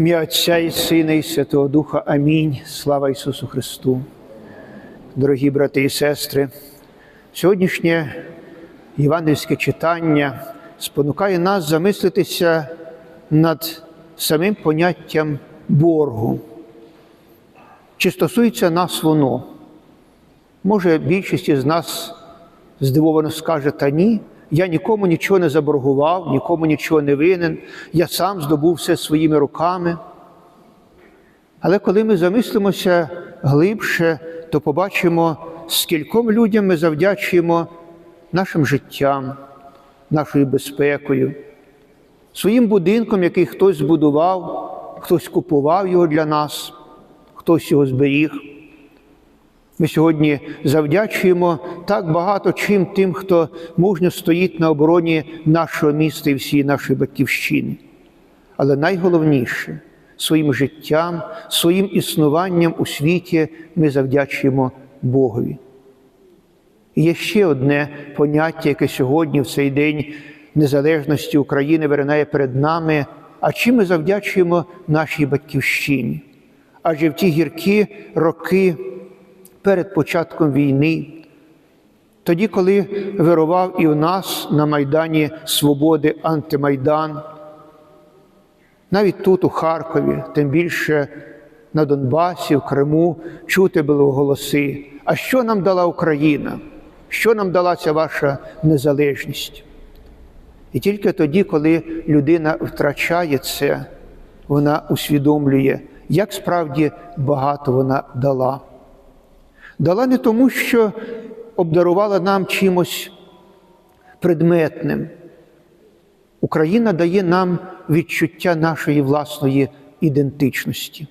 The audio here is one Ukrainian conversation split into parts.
Ім'я Отця і Сина, і Святого Духа. Амінь. Слава Ісусу Христу. Дорогі брати і сестри, сьогоднішнє євангельське читання спонукає нас замислитися над самим поняттям боргу. Чи стосується нас воно? Може, більшість із нас здивовано скаже, та ні, я нікому нічого не заборгував, нікому нічого не винен, я сам здобув все своїми руками. Але коли ми замислимося глибше, то побачимо, скільком людям ми завдячуємо нашим життям, нашою безпекою, своїм будинком, який хтось збудував, хтось купував його для нас, хтось його зберіг. Ми сьогодні завдячуємо так багато чим тим, хто мужньо стоїть на обороні нашого міста і всієї нашої батьківщини. Але найголовніше своїм життям, своїм існуванням у світі ми завдячуємо Богові. І є ще одне поняття, яке сьогодні, в цей день незалежності України, виринає перед нами, а чим ми завдячуємо нашій батьківщині. Адже в ті гіркі роки перед початком війни, тоді, коли вирував і у нас на Майдані Свободи антимайдан, навіть тут, у Харкові, тим більше на Донбасі, в Криму, чути було голоси. А що нам дала Україна? Що нам дала ця ваша незалежність? І тільки тоді, коли людина втрачає це, вона усвідомлює, як справді багато вона дала. Дала не тому, що обдарувала нам чимось предметним. Україна дає нам відчуття нашої власної ідентичності,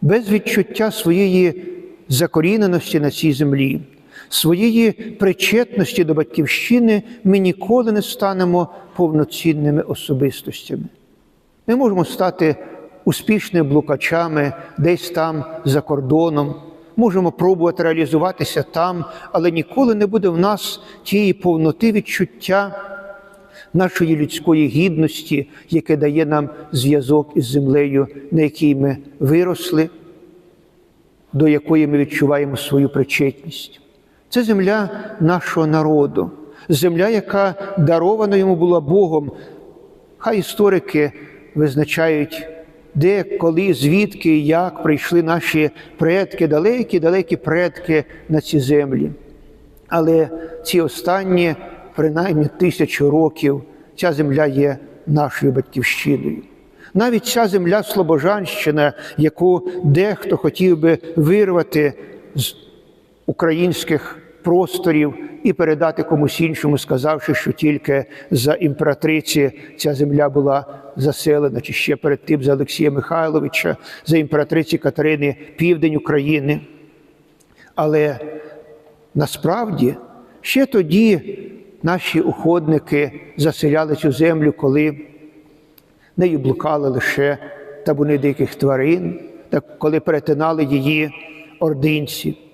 без відчуття своєї закоріненості на цій землі, своєї причетності до батьківщини ми ніколи не станемо повноцінними особистостями. Ми можемо стати успішними блукачами десь там за кордоном, можемо пробувати реалізуватися там, але ніколи не буде в нас тієї повноти відчуття нашої людської гідності, яке дає нам зв'язок із землею, на якій ми виросли, до якої ми відчуваємо свою причетність. Це земля нашого народу, земля, яка дарована йому була Богом. Хай історики визначають, де, коли, звідки і як прийшли наші предки, далекі-далекі предки на ці землі. Але ці останні, принаймні тисячу років, ця земля є нашою батьківщиною. Навіть ця земля Слобожанщина, яку дехто хотів би вирвати з українських просторів і передати комусь іншому, сказавши, що тільки за імператриці ця земля була заселена, чи ще перед тим за Олексія Михайловича, за імператриці Катерини Південь України. Але насправді ще тоді наші уходники заселяли цю землю, коли нею блукали лише табуни диких тварин, коли перетинали її ординці.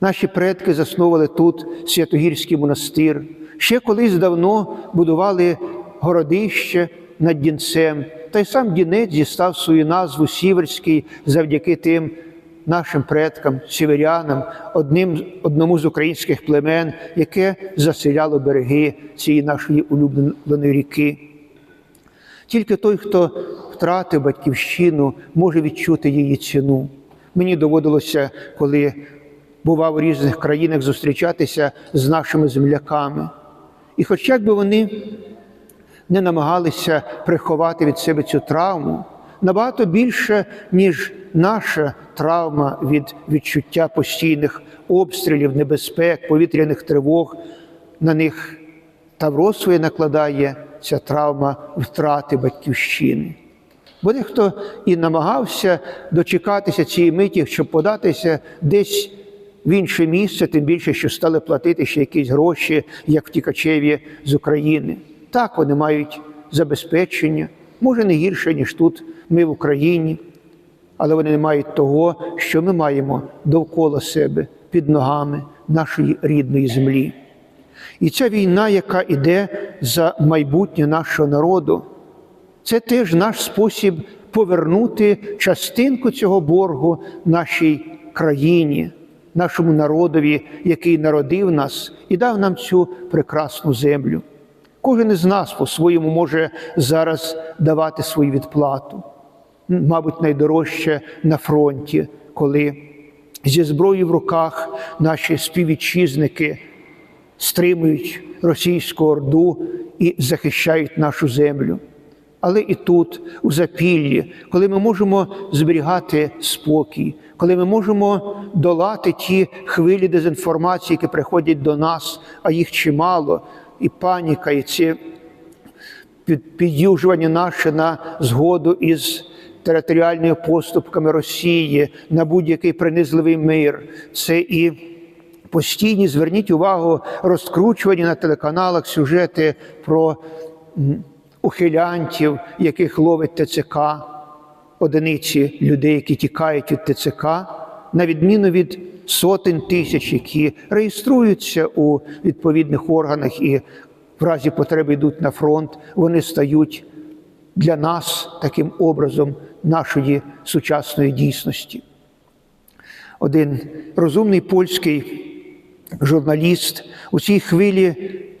Наші предки засновували тут Святогірський монастир. Ще колись давно будували городище над Дінцем, та й сам Дінець дістав свою назву Сіверський завдяки тим нашим предкам, сіверянам, одним, одному з українських племен, яке заселяло береги цієї нашої улюбленої ріки. Тільки той, хто втратив батьківщину, може відчути її ціну. Мені доводилося, коли бував у різних країнах зустрічатися з нашими земляками. І хоч як би вони не намагалися приховати від себе цю травму, набагато більше, ніж наша травма від відчуття постійних обстрілів, небезпек, повітряних тривог, на них тавро своє накладає ця травма втрати батьківщини. Бо дехто і намагався дочекатися цієї миті, щоб податися десь в інше місце, тим більше, що стали платити ще якісь гроші, як втікачеві з України. Так вони мають забезпечення, може не гірше, ніж тут ми в Україні, але вони не мають того, що ми маємо довкола себе, під ногами нашої рідної землі. І ця війна, яка йде за майбутнє нашого народу, це теж наш спосіб повернути частинку цього боргу нашій країні, нашому народові, який народив нас і дав нам цю прекрасну землю. Кожен із нас по-своєму може зараз давати свою відплату. Мабуть, найдорожче на фронті, коли зі зброєю в руках наші співвітчизники стримують російську орду і захищають нашу землю. Але і тут, у запіллі, коли ми можемо зберігати спокій, коли ми можемо долати ті хвилі дезінформації, які приходять до нас, а їх чимало, і паніка, і ці під- підюжування наше на згоду із територіальними поступками Росії на будь-який принизливий мир. Це і постійні, зверніть увагу, розкручувані на телеканалах сюжети про ухилянтів, яких ловить ТЦК, одиниці людей, які тікають від ТЦК, на відміну від сотень тисяч, які реєструються у відповідних органах і в разі потреби йдуть на фронт, вони стають для нас таким образом нашої сучасної дійсності. Один розумний польський журналіст у цій хвилі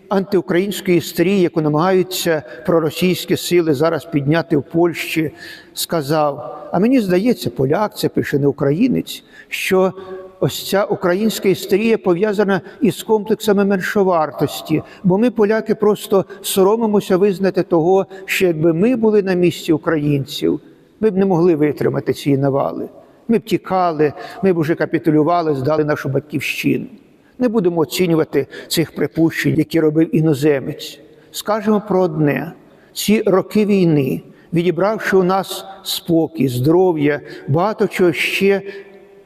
антиукраїнської істерії, яку намагаються проросійські сили зараз підняти в Польщі, сказав: а мені здається, поляк, це пише не українець, що ось ця українська істерія пов'язана із комплексами меншовартості, бо ми, поляки, просто соромимося визнати того, що якби ми були на місці українців, ми б не могли витримати ці навали. Ми б тікали, ми б уже капітулювали, здали нашу батьківщину. Не будемо оцінювати цих припущень, які робив іноземець. Скажемо про одне: ці роки війни, відібравши у нас спокій, здоров'я, багато чого ще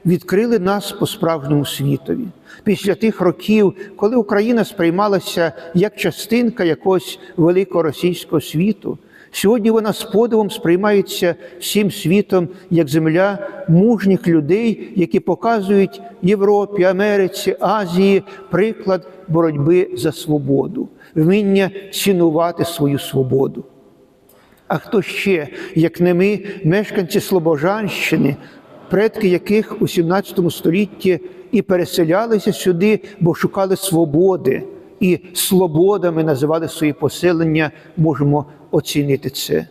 відкрили нас по справжньому світові. Після тих років, коли Україна сприймалася як частинка якогось великого російського світу, Сьогодні вона з подивом сприймається всім світом як земля мужніх людей, які показують Європі, Америці, Азії приклад боротьби за свободу, вміння цінувати свою свободу. А хто ще, як не ми, мешканці Слобожанщини, предки яких у 17 столітті і переселялися сюди, бо шукали свободи, і свободами називали свої поселення, можемо оцінити це.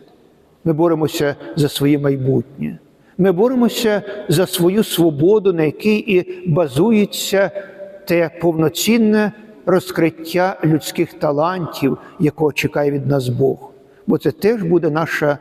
Ми боремося за своє майбутнє. Ми боремося за свою свободу, на якій і базується те повноцінне розкриття людських талантів, якого чекає від нас Бог. Бо це теж буде наша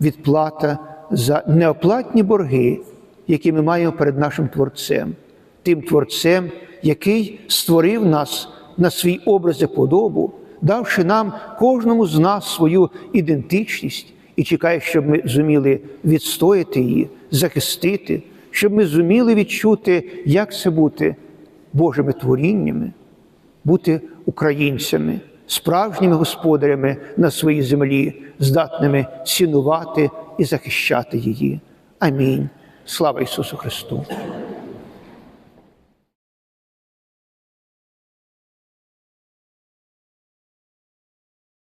відплата за неоплатні борги, які ми маємо перед нашим Творцем, тим Творцем, який створив нас на свій образ і подобу, давши нам кожному з нас свою ідентичність і чекає, щоб ми зуміли відстояти її, захистити, щоб ми зуміли відчути, як це бути Божими творіннями, бути українцями, справжніми господарями на своїй землі, здатними цінувати і захищати її. Амінь. Слава Ісусу Христу!